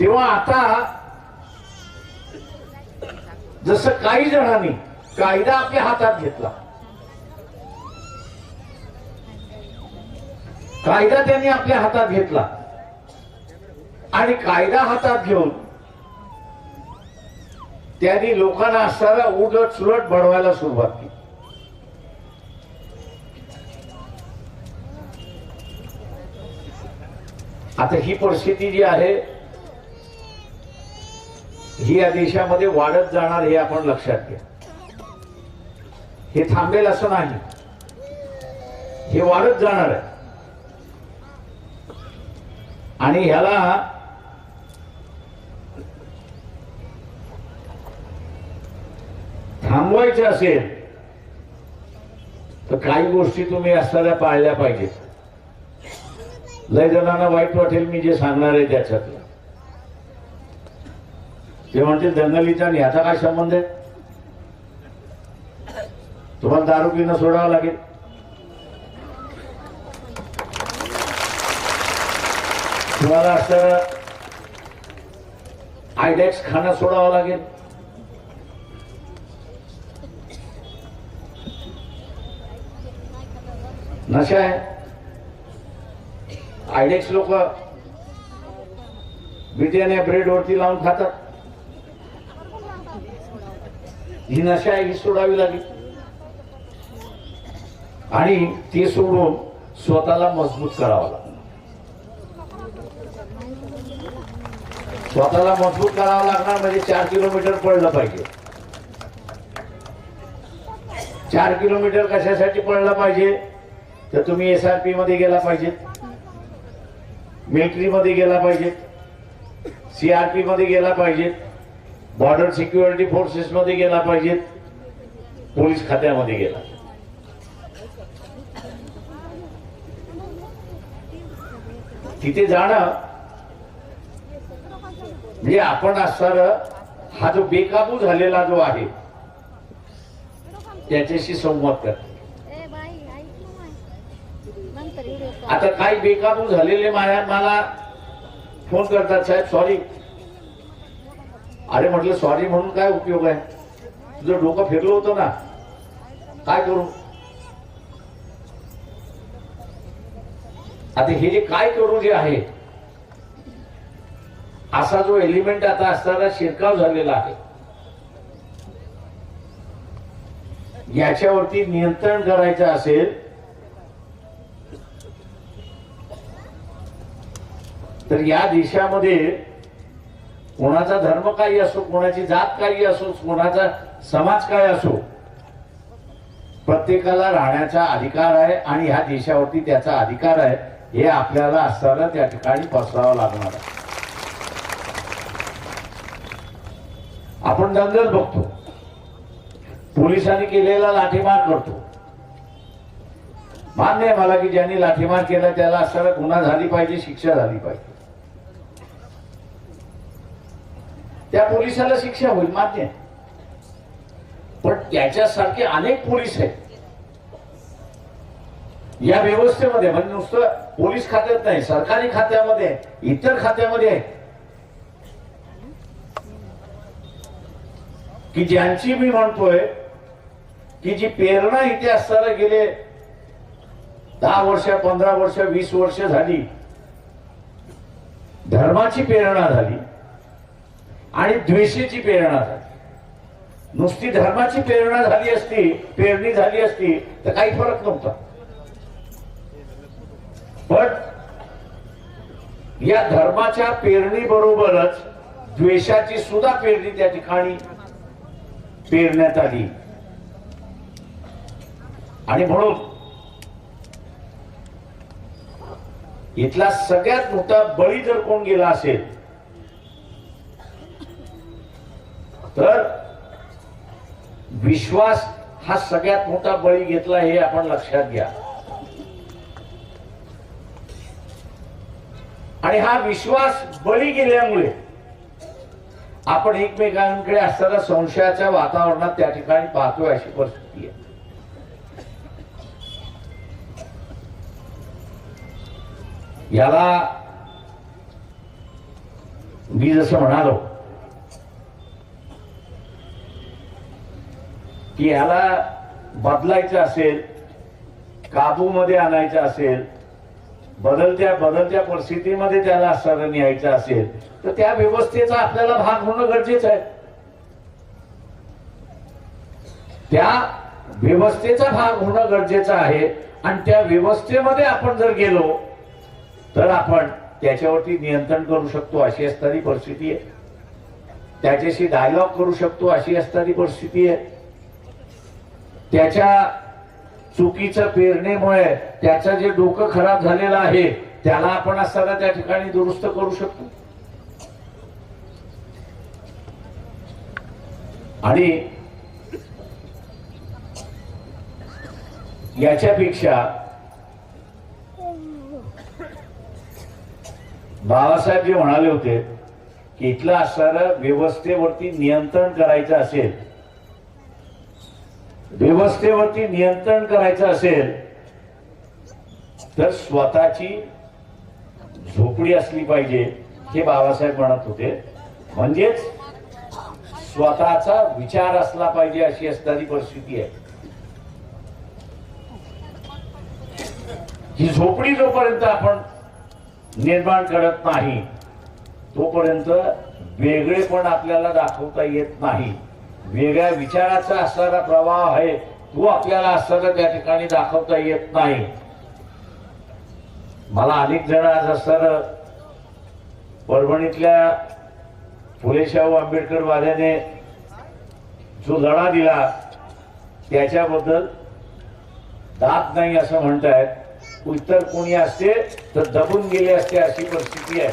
तेव्हा आता जसं काही जणांनी कायदा आपल्या हातात घेतला. कायदा त्यांनी आपल्या हातात घेतला. आणि कायदा हातात घेऊन त्यांनी लोकांना असणारा उलट सुलट बडवायला सुरुवात केली. आता ही परिस्थिती जी आहे ही या देशामध्ये वाढत जाणार हे आपण लक्षात घ्या. हे थांबेल असं नाही. हे वाढत जाणार आहे. आणि ह्याला थांबवायचं असेल तर काही गोष्टी तुम्ही असताना पाळल्या पाहिजेत. लय जणांना वाईट वाटेल मी जे सांगणार आहे त्याच्यातलं. ते म्हणते दंगलीचा आणि ह्याचा काय संबंध आहे? तुम्हाला दारू पिणं सोडावं लागेल. तुम्हाला असं आयडेक्स खाणं सोडावं लागेल. नशा आहे. आयडेक्स लोक बिर्याण्या ब्रेड वरती लावून खातात. ही नशा आहे ही सोडावी लागेल. आणि ती सोडून स्वतःला मजबूत करावं लागेल. स्वतःला मजबूत करावं लागणार म्हणजे चार किलोमीटर पडलं पाहिजे. चार किलोमीटर कशासाठी पडलं पाहिजे? तर तुम्ही एस आर पी मध्ये गेला पाहिजेत. मिलिटरीमध्ये गेला पाहिजेत. सीआरपी मध्ये गेला पाहिजेत. बॉर्डर सिक्युरिटी फोर्सेस मध्ये गेला पाहिजेत पोलीस खात्यामध्ये गेला. तिथे जाणं म्हणजे आपण असणार हा जो बेकाबू झालेला जो आहे त्याच्याशी संवाद करतो आता काही बेकाबू झालेले माया मला फोन करतात साहेब सॉरी अरे म्हटलं सॉरी म्हणून काय उपयोग आहे? तुझं डोकं फिरलं होतं ना. काय करू? आता हे जे काय करू जे आहे असा जो एलिमेंट आता असताना शिरकाव झालेला आहे याच्यावरती नियंत्रण करायचं असेल तर या देशामध्ये कोणाचा धर्म काही असो कोणाची जात काही असो कोणाचा समाज काय असो प्रत्येकाला राहण्याचा अधिकार आहे आणि ह्या देशावरती त्याचा अधिकार आहे हे आपल्याला असताना त्या ठिकाणी पसरावं लागणार आहे. आपण दंगल बघतो. पोलिसांनी केलेला लाठीमार करतो. मान्य आहे मला की ज्यांनी लाठीमार केला त्याला असताना गुन्हा झाली पाहिजे शिक्षा झाली पाहिजे. त्या पोलिसाला शिक्षा होईल मान्य पण त्याच्यासारखे अनेक पोलीस आहेत. या व्यवस्थेमध्ये म्हणजे नुसतं पोलीस खात्यात नाही सरकारी खात्यामध्ये इतर खात्यामध्ये की ज्यांची मी म्हणतोय की जी प्रेरणा इथे असताना गेले दहा वर्ष पंधरा वर्ष वीस वर्ष झाली धर्माची प्रेरणा झाली आणि द्वेषाची प्रेरणा झाली. नुसती धर्माची प्रेरणा झाली असती पेरणी झाली असती तर काही फरक नव्हता. पण या धर्माच्या पेरणी बरोबरच द्वेषाची सुद्धा पेरणी त्या ठिकाणी पेरण्यात आली. आणि म्हणून इथला सगळ्यात मोठा बळी जर कोण गेला असेल तर विश्वास हा सगळ्यात मोठा बळी घेतला हे आपण लक्षात घ्या. आणि हा विश्वास बळी गेल्यामुळे आपण एकमेकांकडे असताना संशयाच्या वातावरणात त्या ठिकाणी पाहतोय अशी परिस्थिती आहे. याला मी जसं म्हणालो की ह्याला बदलायचं असेल काबूमध्ये आणायचं असेल बदलत्या बदलत्या परिस्थितीमध्ये त्याला सरण न्यायचं असेल तर त्या व्यवस्थेचा आपल्याला भाग होणं गरजेचं आहे. त्या व्यवस्थेचा भाग होणं गरजेचं आहे आणि त्या व्यवस्थेमध्ये आपण जर गेलो तर आपण त्याच्यावरती नियंत्रण करू शकतो अशी असणारी परिस्थिती आहे. त्याच्याशी डायलॉग करू शकतो अशी असणारी परिस्थिती आहे. त्याच्या चुकीचं पेरणीमुळे त्याचं जे डोकं खराब झालेलं आहे त्याला आपण असताना त्या ठिकाणी दुरुस्त करू शकतो. आणि याच्यापेक्षा बाबासाहेब जे म्हणाले होते की इथलं असणारं व्यवस्थेवरती नियंत्रण करायचं असेल व्यवस्थेवरती नियंत्रण करायचं असेल तर स्वतःची झोपडी असली पाहिजे हे बाबासाहेब म्हणत होते. म्हणजेच स्वतःचा विचार असला पाहिजे अशी असणारी परिस्थिती आहे. ही झोपडी जोपर्यंत आपण निर्माण करत नाही तोपर्यंत वेगळेपण आपल्याला दाखवता येत नाही. वेगळ्या विचाराचा असणारा प्रवाह आहे तो आपल्याला असताना त्या ठिकाणी दाखवता येत नाही. मला अनेक जण आज असताना परभणीतल्या फुलेशाहू आंबेडकर वाद्याने जो लढा दिला त्याच्याबद्दल दात नाही असं म्हणतायत. इतर कोणी असते तर दबून गेले असते अशी परिस्थिती आहे.